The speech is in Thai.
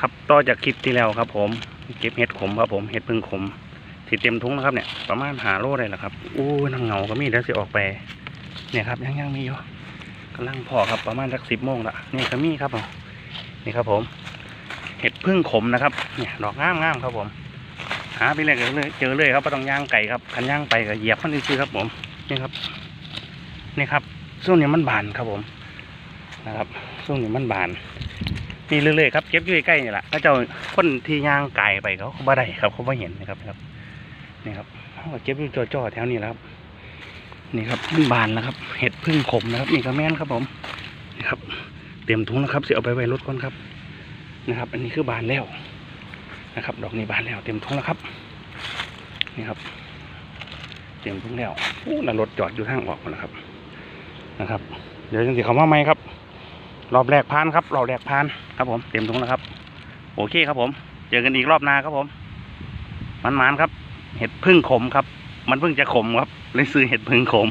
ครับต่อจากคลิปที่แล้วครับ ผมเก็บเห็ดขมครับผมเห็ดพึ่งขมที่เต็มทุ่งแล้วครับเนี่ยประมาณหาโลได้แล้วครับอู้นางเงาก็มีแล้วสิออกไปเนี่ยครับยังยังมีอยู่กำลังพอครับประมาณสักสิบโมงละนี่ก็มีครับผมนี่ครับผม เห็ดพึ่งขมนะครับเนี่ยดอกงามงามๆครับผม หาไปเลยก็เลยเจอเลยครับไม่ต้องย่างไก่ครับคันย่างไปก็เหยียบมันซื่อครับผมนี่ครับนี่ครับช่วงนี้มันบานครับผมนะครับช่วงนี้มันบาน มีเรื่อยๆครับเก็บอยู่ใกล้ๆนี่แหละถ้าเจ้าคนที่ย่างไก่ไปเขาเขาบ่ได้ครับเขาบ่เห็นนะครับนะครับนี่ครับเขาก็เก็บอยู่จ่อๆแถวนี้แล้วครับ นี่ครับมันบานแล้วครับ เห็ดพึ่งขมนะครับ นี่ก็แม่นครับผมนี่ครับ เตรียมถุงนะครับเสียเอาไปไว้รถก่อนครับ นะครับ อันนี้คือบานแล้วนะครับ ดอกนี้บานแล้ว เตรียมถุงแล้วครับ นี่ครับ เตรียมถุงแล้วอู้น่ะรถจอดอยู่ทางออกหมดแล้วครับ นะครับ เดี๋ยวจังสิเขามาไหมครับ รอบแรกพานครับรอบแรกพานครับผมเต็มถุงแล้วครับ โอเคครับผม เจอกันอีกรอบหน้าครับผมมันมันครับ เห็ดพึ่งขมครับ มันเพิ่งจะขมครับเลยซื้อเห็ดพึ่งขม